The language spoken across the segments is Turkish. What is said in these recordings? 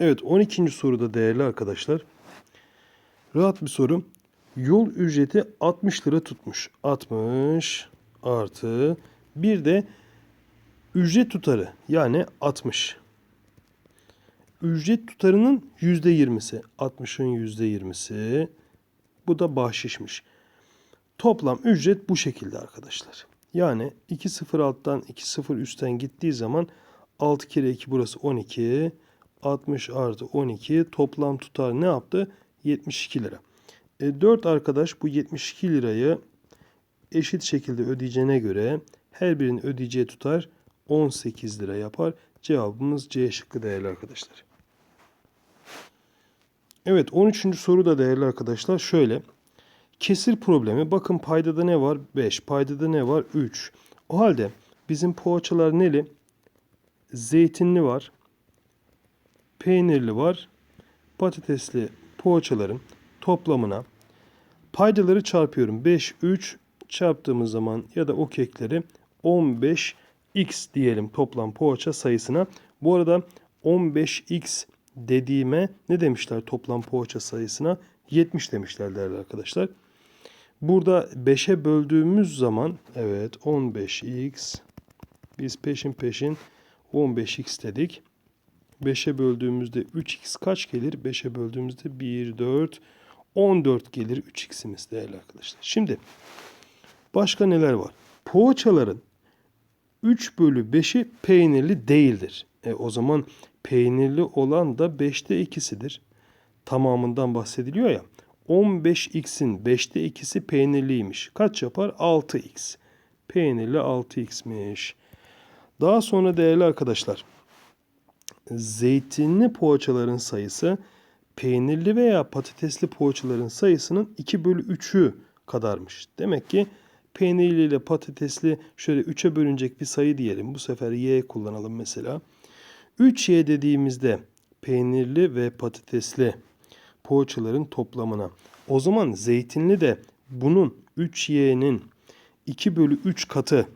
Evet 12. soruda değerli arkadaşlar. Rahat bir soru. Yol ücreti 60 lira tutmuş. 60 artı bir de ücret tutarı yani 60. Ücret tutarının %20'si. 60'ın %20'si. Bu da bahşişmiş. Toplam ücret bu şekilde arkadaşlar. Yani 2 0 alttan 2 0 üstten gittiği zaman 6 kere 2 burası 12. 60 artı 12 toplam tutar ne yaptı? 72 lira. E, 4 arkadaş bu 72 lirayı eşit şekilde ödeyeceğine göre her birinin ödeyeceği tutar 18 lira yapar. Cevabımız C şıkkı değerli arkadaşlar. Evet 13. soru da değerli arkadaşlar şöyle. Kesir problemi. Bakın paydada ne var? 5. Paydada ne var? 3. O halde bizim poğaçalar neli? Zeytinli var. Peynirli var. Patatesli poğaçaların toplamına paydaları çarpıyorum. 5, 3 çarptığımız zaman ya da o kekleri 15x diyelim toplam poğaça sayısına. Bu arada 15x dediğime ne demişler toplam poğaça sayısına? 70 demişler değerli arkadaşlar. Burada 5'e böldüğümüz zaman evet 15x biz peşin peşin 15x dedik. 5'e böldüğümüzde 3x kaç gelir? 5'e böldüğümüzde 1, 4, 14 gelir 3x'imiz değerli arkadaşlar. Şimdi başka neler var? Poğaçaların 3 bölü 5'i peynirli değildir. E, o zaman peynirli olan da 5'te 2'sidir. Tamamından bahsediliyor ya. 15x'in 5'te 2'si peynirliymiş. Kaç yapar? 6x. Peynirli 6x'miş. Daha sonra değerli arkadaşlar zeytinli poğaçaların sayısı peynirli veya patatesli poğaçaların sayısının 2 bölü 3'ü kadarmış. Demek ki peynirli ile patatesli şöyle 3'e bölünecek bir sayı diyelim. Bu sefer y kullanalım mesela. 3y dediğimizde peynirli ve patatesli poğaçaların toplamına. O zaman zeytinli de bunun 3y'nin 2 bölü 3 katı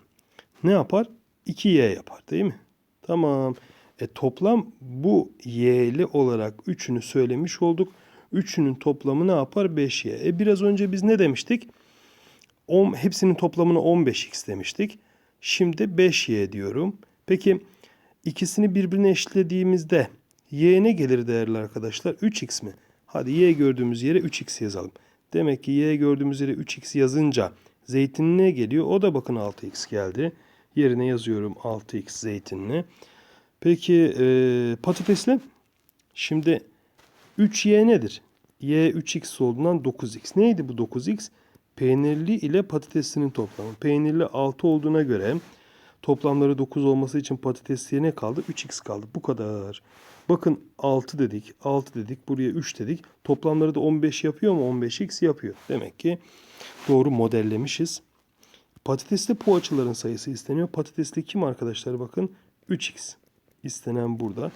ne yapar? 2y yapar değil mi? Tamam. E toplam bu y'li olarak 3'ünü söylemiş olduk. 3'ünün toplamı ne yapar? 5y. E biraz önce biz ne demiştik? 10, hepsinin toplamını 15x demiştik. Şimdi 5y diyorum. Peki ikisini birbirine eşitlediğimizde y ne gelir değerli arkadaşlar? 3x mi? Hadi y gördüğümüz yere 3x yazalım. Demek ki y gördüğümüz yere 3x yazınca zeytinli ne geliyor? O da bakın 6x geldi. Yerine yazıyorum 6x zeytinli. Peki e, patatesli? Şimdi 3y nedir? y 3x olduğundan 9x. Neydi bu 9x? Peynirli ile patateslinin toplamı. Peynirli 6 olduğuna göre toplamları 9 olması için patatesliye ne kaldı? 3x kaldı. Bu kadar. Bakın 6 dedik, 6 dedik, buraya 3 dedik. Toplamları da 15 yapıyor mu? 15x yapıyor. Demek ki doğru modellemişiz. Patatesli poğaçaların sayısı isteniyor. Patatesli kim arkadaşlar? Bakın 3x istenen burada.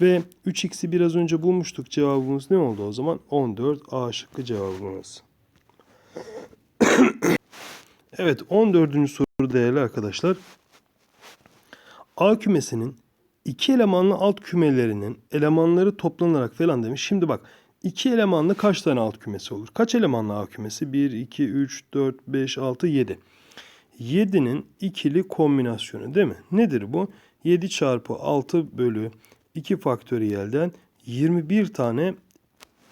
Ve 3x'i biraz önce bulmuştuk. Cevabımız ne oldu o zaman? 14 A şıkkı cevabımız. evet 14. soru değerli arkadaşlar. A kümesinin iki elemanlı alt kümelerinin elemanları toplanarak falan demiş. Şimdi bak iki elemanlı kaç tane alt kümesi olur? Kaç elemanlı A kümesi? 1, 2, 3, 4, 5, 6, 7. 7'nin ikili kombinasyonu değil mi? Nedir bu? 7 çarpı 6 bölü 2 faktöriyelden 21 tane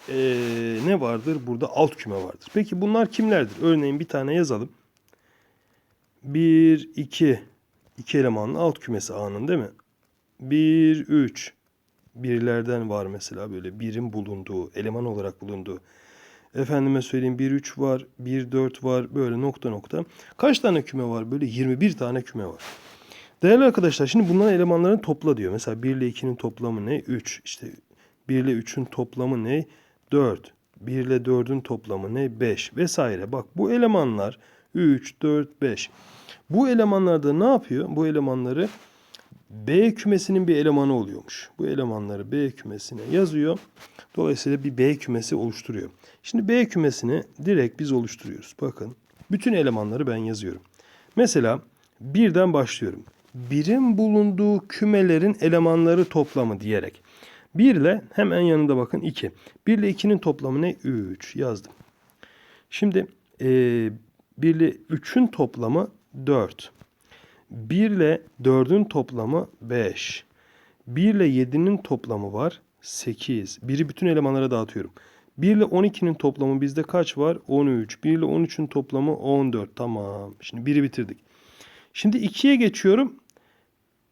ee, ne vardır? Burada alt küme vardır. Peki bunlar kimlerdir? Örneğin bir tane yazalım. 1, 2, 2 elemanlı alt kümesi A'nın değil mi? 1, 3. Birlerden var mesela böyle birin bulunduğu, eleman olarak bulunduğu. Efendime söyleyeyim 1, 3 var, 1, 4 var böyle nokta nokta. Kaç tane küme var? Böyle 21 tane küme var. Değerli arkadaşlar şimdi bunların elemanlarını topla diyor. Mesela 1 ile 2'nin toplamı ne? 3. İşte 1 ile 3'ün toplamı ne? 4. 1 ile 4'ün toplamı ne? 5 vesaire. Bak bu elemanlar 3, 4, 5. Bu elemanlarda ne yapıyor? Bu elemanları B kümesinin bir elemanı oluyormuş. Bu elemanları B kümesine yazıyor. Dolayısıyla bir B kümesi oluşturuyor. Şimdi B kümesini direkt biz oluşturuyoruz. Bakın bütün elemanları ben yazıyorum. Mesela birden başlıyorum. Birin bulunduğu kümelerin elemanları toplamı diyerek. 1 ile hemen yanında bakın 2. 1 ile 2'nin toplamı ne? 3 yazdım. Şimdi e, 1 ile 3'ün toplamı 4. 1 ile 4'ün toplamı 5. 1 ile 7'nin toplamı var 8. Biri bütün elemanlara dağıtıyorum. 1 ile 12'nin toplamı bizde kaç var? 13. 1 ile 13'ün toplamı 14. Tamam. Şimdi 1'i bitirdik. Şimdi 2'ye geçiyorum.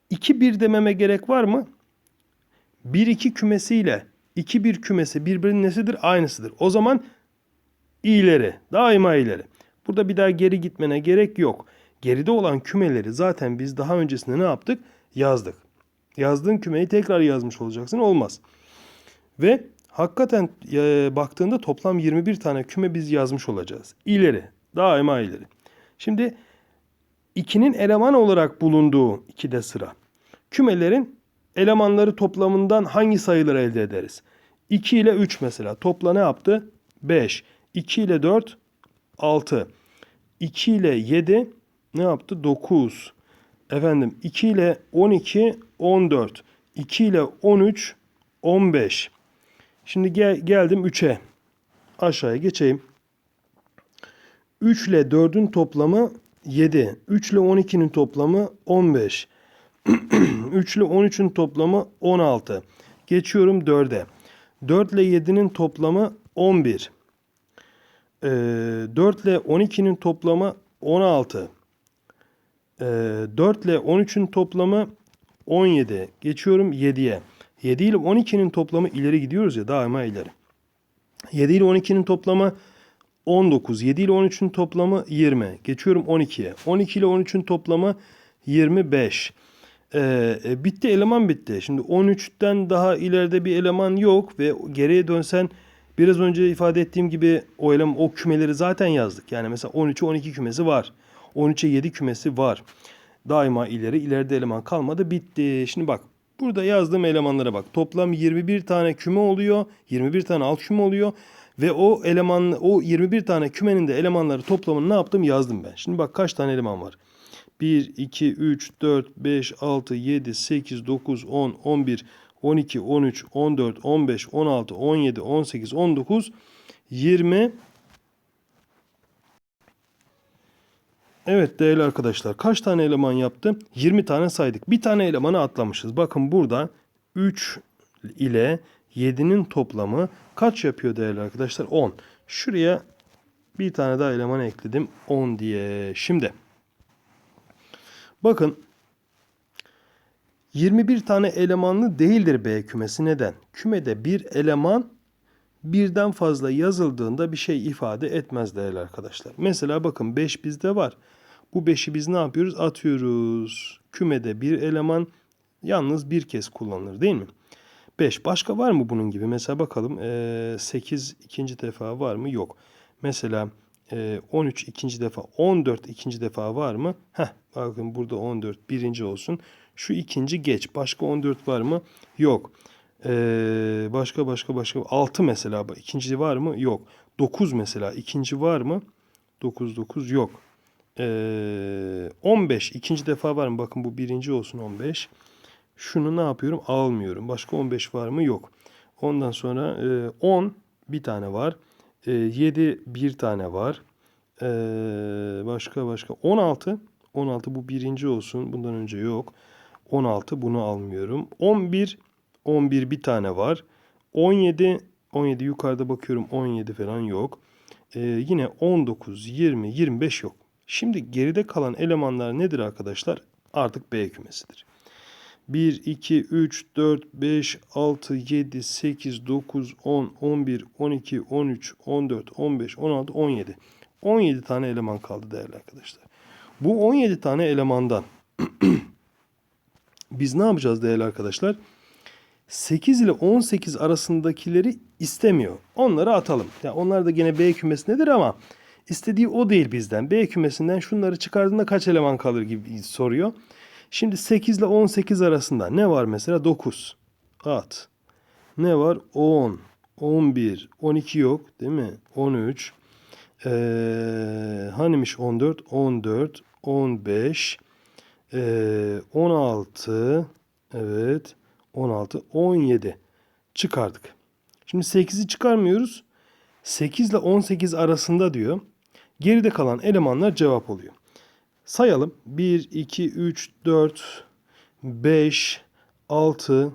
2 1 dememe gerek var mı? 1 2 kümesiyle 2 1 kümesi birbirinin nesidir? Aynısıdır. O zaman ileri, daima ileri. Burada bir daha geri gitmene gerek yok. Geride olan kümeleri zaten biz daha öncesinde ne yaptık? Yazdık. Yazdığın kümeyi tekrar yazmış olacaksın. Olmaz. Ve hakikaten e, baktığında toplam 21 tane küme biz yazmış olacağız. İleri, daima ileri. Şimdi 2'nin eleman olarak bulunduğu 2'de sıra. Kümelerin elemanları toplamından hangi sayıları elde ederiz? 2 ile 3 mesela. Topla ne yaptı? 5. 2 ile 4 6. 2 ile 7 ne yaptı? 9. Efendim 2 ile 12 14. 2 ile 13 15. Şimdi gel, geldim 3'e. Aşağıya geçeyim. 3 ile 4'ün toplamı 7. 3 ile 12'nin toplamı 15. 3 ile 13'ün toplamı 16. Geçiyorum 4'e. 4 ile 7'nin toplamı 11. Ee, 4 ile 12'nin toplamı 16. Ee, 4 ile 13'ün toplamı 17. Geçiyorum 7'ye. 7 ile 12'nin toplamı ileri gidiyoruz ya daima ileri. 7 ile 12'nin toplamı 19. 7 ile 13'ün toplamı 20. Geçiyorum 12'ye. 12 ile 13'ün toplamı 25. Ee, e, bitti eleman bitti. Şimdi 13'ten daha ileride bir eleman yok ve geriye dönsen biraz önce ifade ettiğim gibi o eleman o kümeleri zaten yazdık. Yani mesela 13'e 12 kümesi var. 13'e 7 kümesi var. Daima ileri ileride eleman kalmadı bitti. Şimdi bak burada yazdığım elemanlara bak. Toplam 21 tane küme oluyor. 21 tane alt küme oluyor. Ve o eleman o 21 tane kümenin de elemanları toplamını ne yaptım yazdım ben. Şimdi bak kaç tane eleman var. 1, 2, 3, 4, 5, 6, 7, 8, 9, 10, 11, 12, 13, 14, 15, 16, 17, 18, 19, 20. Evet değerli arkadaşlar kaç tane eleman yaptı? 20 tane saydık. Bir tane elemanı atlamışız. Bakın burada 3 ile 7'nin toplamı kaç yapıyor değerli arkadaşlar? 10. Şuraya bir tane daha eleman ekledim. 10 diye. Şimdi bakın 21 tane elemanlı değildir B kümesi. Neden? Kümede bir eleman birden fazla yazıldığında bir şey ifade etmez değerli arkadaşlar. Mesela bakın 5 bizde var. Bu 5'i biz ne yapıyoruz? Atıyoruz. Kümede bir eleman yalnız bir kez kullanılır değil mi? 5. Başka var mı bunun gibi? Mesela bakalım 8 ikinci defa var mı? Yok. Mesela 13 ikinci defa, 14 ikinci defa var mı? Heh, bakın burada 14 birinci olsun. Şu ikinci geç. Başka 14 var mı? Yok. Ee, başka başka başka 6 mesela ikinci var mı? Yok. 9 mesela ikinci var mı? 9 9 yok. Ee, 15 ikinci defa var mı? Bakın bu birinci olsun 15. Şunu ne yapıyorum? Almıyorum. Başka 15 var mı? Yok. Ondan sonra e, 10 bir tane var. E, 7 bir tane var. E, başka başka 16 16 bu birinci olsun. Bundan önce yok. 16 bunu almıyorum. 11 11 bir tane var. 17 17 yukarıda bakıyorum 17 falan yok. Ee, yine 19, 20, 25 yok. Şimdi geride kalan elemanlar nedir arkadaşlar? Artık B kümesidir. 1, 2, 3, 4, 5, 6, 7, 8, 9, 10, 11, 12, 13, 14, 15, 16, 17. 17 tane eleman kaldı değerli arkadaşlar. Bu 17 tane elemandan biz ne yapacağız değerli arkadaşlar? 8 ile 18 arasındakileri istemiyor. Onları atalım. Yani onlar da gene B kümesindedir ama istediği o değil bizden. B kümesinden şunları çıkardığında kaç eleman kalır gibi soruyor. Şimdi 8 ile 18 arasında ne var mesela? 9. At. Ne var? 10, 11, 12 yok değil mi? 13. Ee, hanimiş 14? 14, 15, ee, 16, evet 16, 17. çıkardık. Şimdi 8'i çıkarmıyoruz. 8 ile 18 arasında diyor. Geride kalan elemanlar cevap oluyor. Sayalım. 1, 2, 3, 4, 5, 6,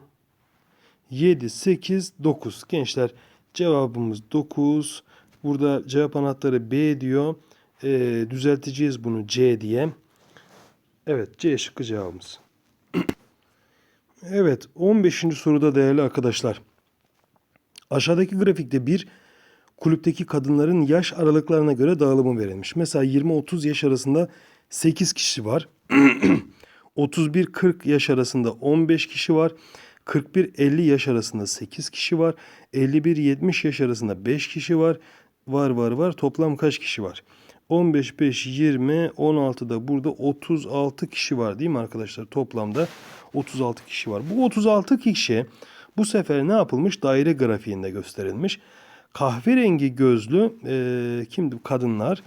7, 8, 9. Gençler cevabımız 9. Burada cevap anahtarı B diyor. Ee, düzelteceğiz bunu C diye. Evet C şıkkı cevabımız. evet 15. soruda değerli arkadaşlar. Aşağıdaki grafikte bir kulüpteki kadınların yaş aralıklarına göre dağılımı verilmiş. Mesela 20-30 yaş arasında 8 kişi var. 31-40 yaş arasında 15 kişi var. 41-50 yaş arasında 8 kişi var. 51-70 yaş arasında 5 kişi var. Var var var. Toplam kaç kişi var? 15, 5, 20, 16 da burada 36 kişi var değil mi arkadaşlar? Toplamda 36 kişi var. Bu 36 kişi bu sefer ne yapılmış? Daire grafiğinde gösterilmiş. Kahverengi gözlü e, kimdi? Kadınlar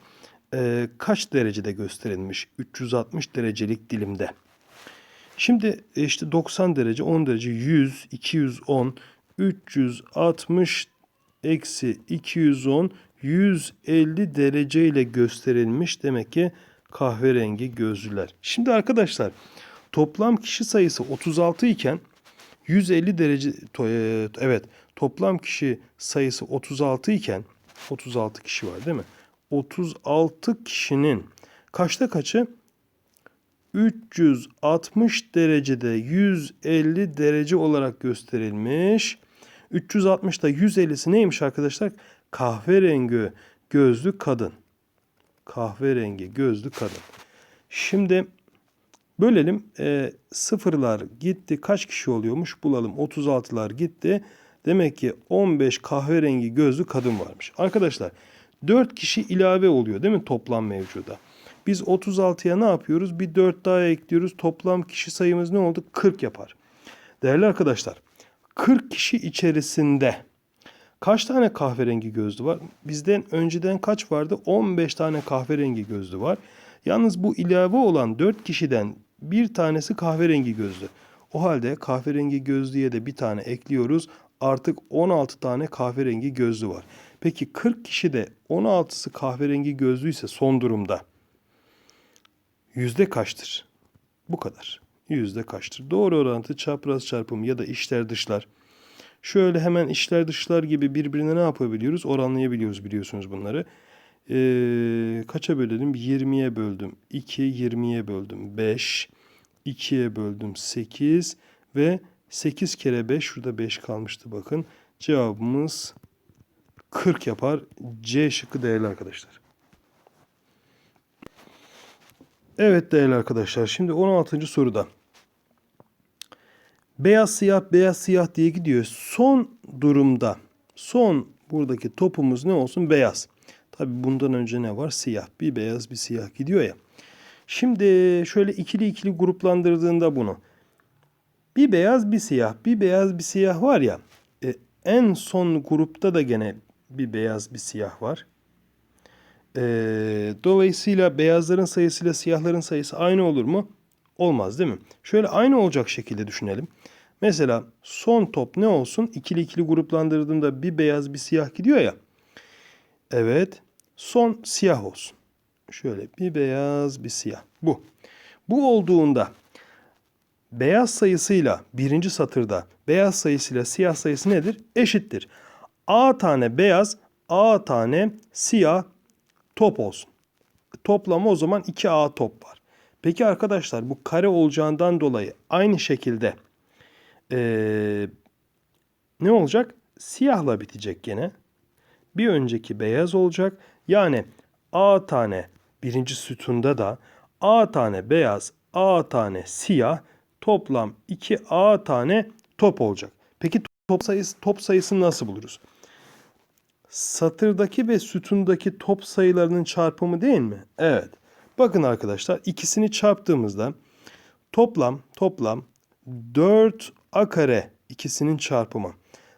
e, kaç derecede gösterilmiş? 360 derecelik dilimde. Şimdi e, işte 90 derece, 10 derece, 100, 210, 360 eksi 210, 150 derece ile gösterilmiş. Demek ki kahverengi gözlüler. Şimdi arkadaşlar toplam kişi sayısı 36 iken 150 derece e, evet toplam kişi sayısı 36 iken 36 kişi var değil mi? 36 kişinin kaçta kaçı? 360 derecede 150 derece olarak gösterilmiş. 360'da 150'si neymiş arkadaşlar? Kahverengi gözlü kadın. Kahverengi gözlü kadın. Şimdi bölelim. E, sıfırlar gitti. Kaç kişi oluyormuş? Bulalım. 36'lar gitti. Demek ki 15 kahverengi gözlü kadın varmış. Arkadaşlar 4 kişi ilave oluyor değil mi toplam mevcuda? Biz 36'ya ne yapıyoruz? Bir 4 daha ekliyoruz. Toplam kişi sayımız ne oldu? 40 yapar. Değerli arkadaşlar 40 kişi içerisinde kaç tane kahverengi gözlü var? Bizden önceden kaç vardı? 15 tane kahverengi gözlü var. Yalnız bu ilave olan 4 kişiden bir tanesi kahverengi gözlü. O halde kahverengi gözlüye de bir tane ekliyoruz. Artık 16 tane kahverengi gözlü var. Peki 40 kişide 16'sı kahverengi gözlüyse son durumda yüzde kaçtır? Bu kadar. Yüzde kaçtır? Doğru orantı çapraz çarpım ya da içler dışlar. Şöyle hemen içler dışlar gibi birbirine ne yapabiliyoruz? Oranlayabiliyoruz biliyorsunuz bunları. Ee, kaça bölelim? 20'ye böldüm. 2, 20'ye böldüm. 5, 2'ye böldüm. 8 ve 8 kere 5. Şurada 5 kalmıştı bakın. Cevabımız 40 yapar. C şıkkı değerli arkadaşlar. Evet değerli arkadaşlar. Şimdi 16. soruda. Beyaz siyah beyaz siyah diye gidiyor. Son durumda son buradaki topumuz ne olsun? Beyaz. Tabi bundan önce ne var? Siyah. Bir beyaz bir siyah gidiyor ya. Şimdi şöyle ikili ikili gruplandırdığında bunu. Bir beyaz bir siyah. Bir beyaz bir siyah var ya. e, en son grupta da gene bir beyaz bir siyah var. E, dolayısıyla beyazların sayısıyla siyahların sayısı aynı olur mu? Olmaz değil mi? Şöyle aynı olacak şekilde düşünelim. Mesela son top ne olsun? İkili ikili gruplandırdığımda bir beyaz bir siyah gidiyor ya. Evet. Son siyah olsun. Şöyle bir beyaz bir siyah. Bu. Bu olduğunda beyaz sayısıyla birinci satırda beyaz sayısıyla siyah sayısı nedir? Eşittir. A tane beyaz, A tane siyah top olsun. Toplamı o zaman 2A top var. Peki arkadaşlar bu kare olacağından dolayı aynı şekilde ee, ne olacak? Siyahla bitecek gene. Bir önceki beyaz olacak. Yani A tane birinci sütunda da A tane beyaz, A tane siyah toplam 2A tane top olacak. Peki top sayısı top sayısını nasıl buluruz? Satırdaki ve sütundaki top sayılarının çarpımı değil mi? Evet. Bakın arkadaşlar ikisini çarptığımızda toplam toplam 4a kare ikisinin çarpımı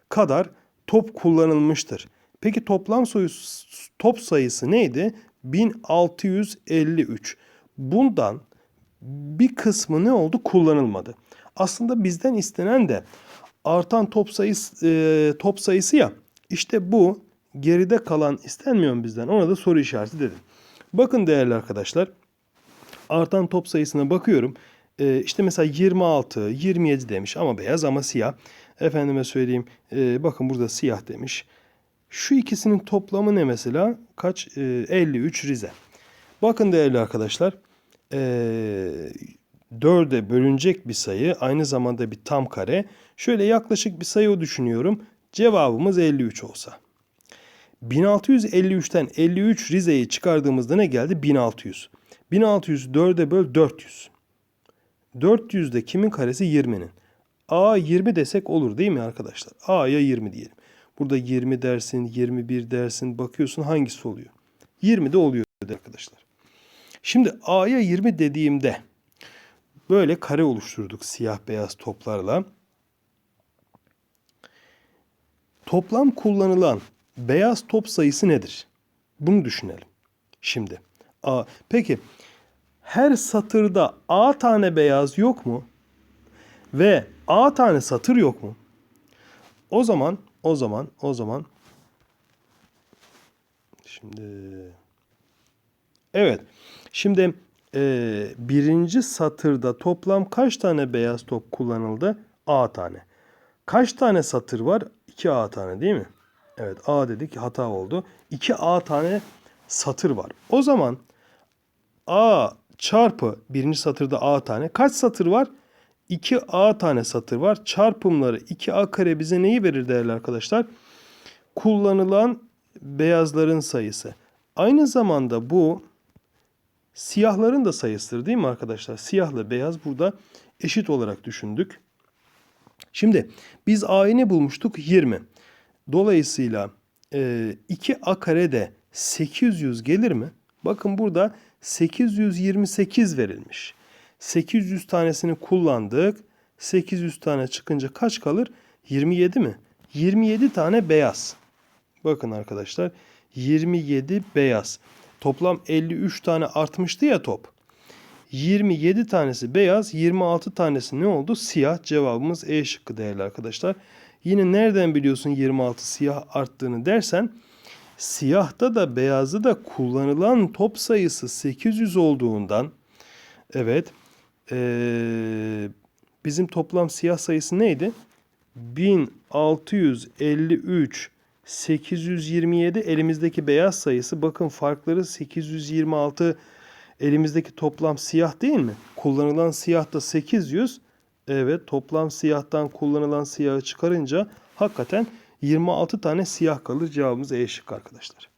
kadar top kullanılmıştır. Peki toplam sayısı, top sayısı neydi? 1653. Bundan bir kısmı ne oldu? Kullanılmadı. Aslında bizden istenen de artan top sayısı e, top sayısı ya. İşte bu geride kalan istenmiyor mu bizden? Ona da soru işareti dedim. Bakın değerli arkadaşlar. Artan top sayısına bakıyorum. E, işte mesela 26, 27 demiş ama beyaz ama siyah. Efendime söyleyeyim. e, bakın burada siyah demiş. Şu ikisinin toplamı ne mesela? Kaç? E, 53 Rize. Bakın değerli arkadaşlar. E, 4'e bölünecek bir sayı aynı zamanda bir tam kare. Şöyle yaklaşık bir sayı düşünüyorum. Cevabımız 53 olsa. 1653'ten 53 Rize'yi çıkardığımızda ne geldi? 1600. 1600 4'e böl 400. 400 de kimin karesi? 20'nin. A 20 desek olur değil mi arkadaşlar? A'ya 20 diyelim. Burada 20 dersin, 21 dersin bakıyorsun hangisi oluyor? 20 de oluyor arkadaşlar. Şimdi A'ya 20 dediğimde böyle kare oluşturduk siyah beyaz toplarla. Toplam kullanılan beyaz top sayısı nedir? Bunu düşünelim. Şimdi A. Peki her satırda A tane beyaz yok mu? Ve A tane satır yok mu? O zaman, o zaman, o zaman şimdi evet. Şimdi e, birinci satırda toplam kaç tane beyaz top kullanıldı? A tane. Kaç tane satır var? 2 A tane değil mi? Evet A dedik hata oldu. 2 A tane satır var. O zaman A çarpı birinci satırda A tane. Kaç satır var? 2A tane satır var. Çarpımları 2A kare bize neyi verir değerli arkadaşlar? Kullanılan beyazların sayısı. Aynı zamanda bu siyahların da sayısıdır değil mi arkadaşlar? Siyahla beyaz burada eşit olarak düşündük. Şimdi biz A'yı ne bulmuştuk? 20. Dolayısıyla e, 2A kare de 800 gelir mi? Bakın burada 828 verilmiş. 800 tanesini kullandık. 800 tane çıkınca kaç kalır? 27 mi? 27 tane beyaz. Bakın arkadaşlar 27 beyaz. Toplam 53 tane artmıştı ya top. 27 tanesi beyaz, 26 tanesi ne oldu? Siyah. Cevabımız E şıkkı değerli arkadaşlar. Yine nereden biliyorsun 26 siyah arttığını dersen siyahta da beyazda da kullanılan top sayısı 800 olduğundan evet ee, bizim toplam siyah sayısı neydi? 1653 827 elimizdeki beyaz sayısı bakın farkları 826 elimizdeki toplam siyah değil mi? Kullanılan siyah da 800. Evet toplam siyahtan kullanılan siyahı çıkarınca hakikaten 26 tane siyah kalır. Cevabımız E şık arkadaşlar.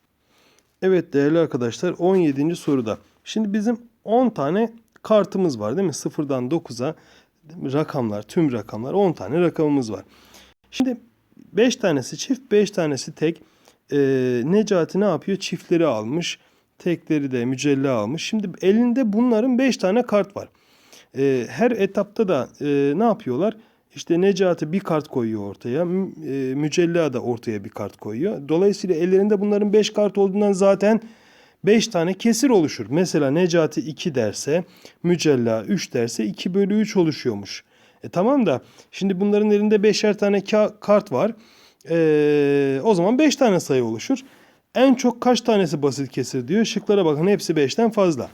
Evet değerli arkadaşlar 17. soruda. Şimdi bizim 10 tane kartımız var değil mi? Sıfırdan 9'a rakamlar, tüm rakamlar 10 tane rakamımız var. Şimdi 5 tanesi çift, 5 tanesi tek. Ee, Necati ne yapıyor? Çiftleri almış. Tekleri de mücella almış. Şimdi elinde bunların 5 tane kart var. Ee, her etapta da e, ne yapıyorlar? İşte Necati bir kart koyuyor ortaya. E, Mücella da ortaya bir kart koyuyor. Dolayısıyla ellerinde bunların 5 kart olduğundan zaten 5 tane kesir oluşur. Mesela Necati 2 derse, Mücella 3 derse 2 bölü 3 oluşuyormuş. E tamam da şimdi bunların elinde 5'er tane ka- kart var. E, o zaman 5 tane sayı oluşur. En çok kaç tanesi basit kesir diyor. Şıklara bakın hepsi 5'ten fazla.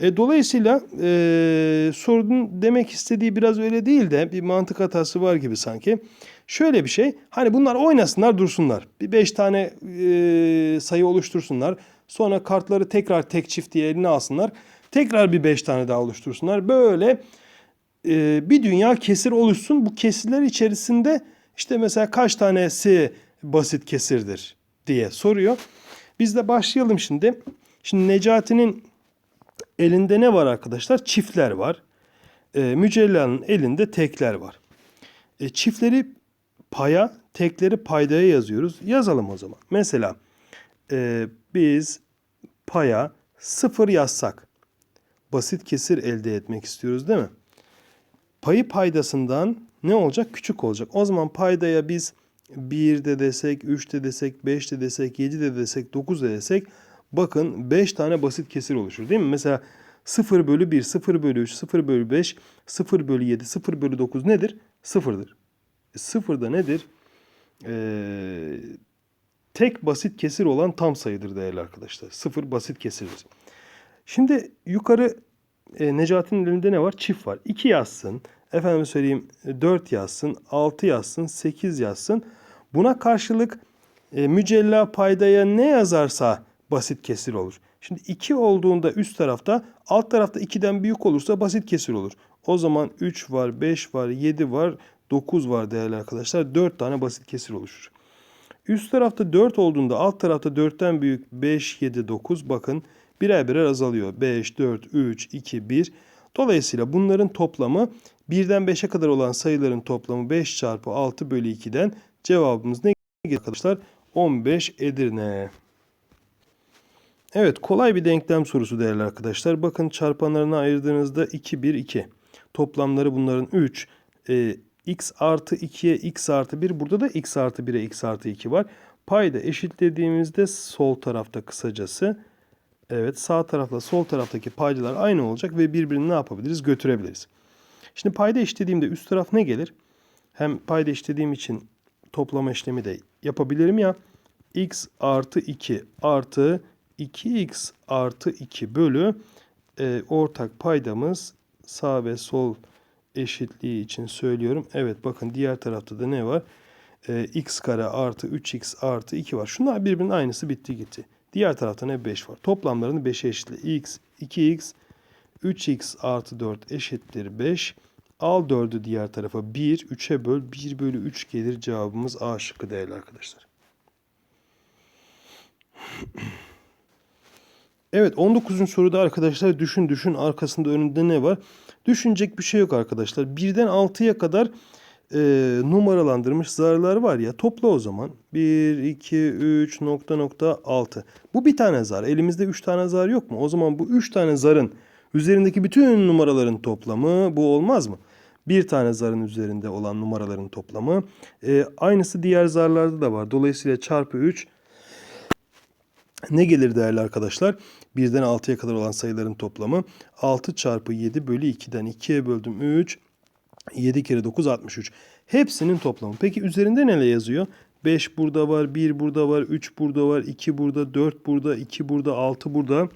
E, dolayısıyla e, sorunun demek istediği biraz öyle değil de bir mantık hatası var gibi sanki. Şöyle bir şey hani bunlar oynasınlar dursunlar. Bir 5 tane e, sayı oluştursunlar. Sonra kartları tekrar tek çift diye eline alsınlar. Tekrar bir 5 tane daha oluştursunlar. Böyle e, bir dünya kesir oluşsun. Bu kesirler içerisinde işte mesela kaç tanesi basit kesirdir diye soruyor. Biz de başlayalım şimdi. Şimdi Necati'nin elinde ne var arkadaşlar? Çiftler var. E, Mücella'nın elinde tekler var. E, çiftleri paya, tekleri paydaya yazıyoruz. Yazalım o zaman. Mesela e, biz paya sıfır yazsak basit kesir elde etmek istiyoruz değil mi? Payı paydasından ne olacak? Küçük olacak. O zaman paydaya biz 1 de desek, 3 de desek, 5 de desek, 7 de desek, 9 de desek bakın 5 tane basit kesir oluşur değil mi? Mesela 0 bölü 1, 0 bölü 3, 0 bölü 5, 0 bölü 7, 0 bölü 9 nedir? Sıfırdır. sıfır da nedir? Ee, tek basit kesir olan tam sayıdır değerli arkadaşlar. Sıfır basit kesirdir. Şimdi yukarı e, Necati'nin elinde ne var? Çift var. 2 yazsın. Efendim söyleyeyim 4 yazsın. 6 yazsın. 8 yazsın. Buna karşılık e, mücella paydaya ne yazarsa basit kesir olur. Şimdi 2 olduğunda üst tarafta alt tarafta 2'den büyük olursa basit kesir olur. O zaman 3 var, 5 var, 7 var, 9 var değerli arkadaşlar. 4 tane basit kesir oluşur. Üst tarafta 4 olduğunda alt tarafta 4'ten büyük 5, 7, 9 bakın birer birer azalıyor. 5, 4, 3, 2, 1. Dolayısıyla bunların toplamı 1'den 5'e kadar olan sayıların toplamı 5 çarpı 6 bölü 2'den cevabımız ne arkadaşlar? 15 Edirne. Evet kolay bir denklem sorusu değerli arkadaşlar. Bakın çarpanlarına ayırdığınızda 2, 1, 2. Toplamları bunların 3. Ee, x artı 2'ye x artı 1. Burada da x artı 1'e x artı 2 var. Payda eşitlediğimizde sol tarafta kısacası. Evet sağ tarafla sol taraftaki paydalar aynı olacak ve birbirini ne yapabiliriz? Götürebiliriz. Şimdi payda eşitlediğimde üst taraf ne gelir? Hem payda eşitlediğim için toplama işlemi de yapabilirim ya. x artı 2 artı 2x artı 2 bölü e, ortak paydamız sağ ve sol eşitliği için söylüyorum. Evet bakın diğer tarafta da ne var? E, x kare artı 3x artı 2 var. Şunlar birbirinin aynısı bitti gitti. Diğer tarafta ne 5 var. Toplamlarını 5'e eşitle. x, 2x, 3x artı 4 eşittir 5. Al 4'ü diğer tarafa 1, 3'e böl. 1 bölü 3 gelir cevabımız A şıkkı değerli arkadaşlar. Evet 19. soruda arkadaşlar düşün düşün arkasında önünde ne var? Düşünecek bir şey yok arkadaşlar. 1'den 6'ya kadar e, numaralandırmış zarlar var ya topla o zaman. 1, 2, 3 nokta nokta 6. Bu bir tane zar. Elimizde 3 tane zar yok mu? O zaman bu 3 tane zarın üzerindeki bütün numaraların toplamı bu olmaz mı? Bir tane zarın üzerinde olan numaraların toplamı. E, aynısı diğer zarlarda da var. Dolayısıyla çarpı 3 ne gelir değerli arkadaşlar? 1'den 6'ya kadar olan sayıların toplamı 6 çarpı 7 bölü 2'den 2'ye böldüm 3. 7 kere 9 63. Hepsinin toplamı. Peki üzerinde ne yazıyor? 5 burada var, 1 burada var, 3 burada var, 2 burada, 4 burada, 2 burada, 6 burada.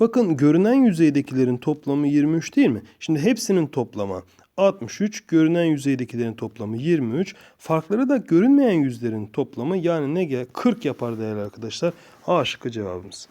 Bakın görünen yüzeydekilerin toplamı 23 değil mi? Şimdi hepsinin toplamı 63, görünen yüzeydekilerin toplamı 23. Farkları da görünmeyen yüzlerin toplamı yani ne gel 40 yapar değerli arkadaşlar. A şıkkı cevabımız.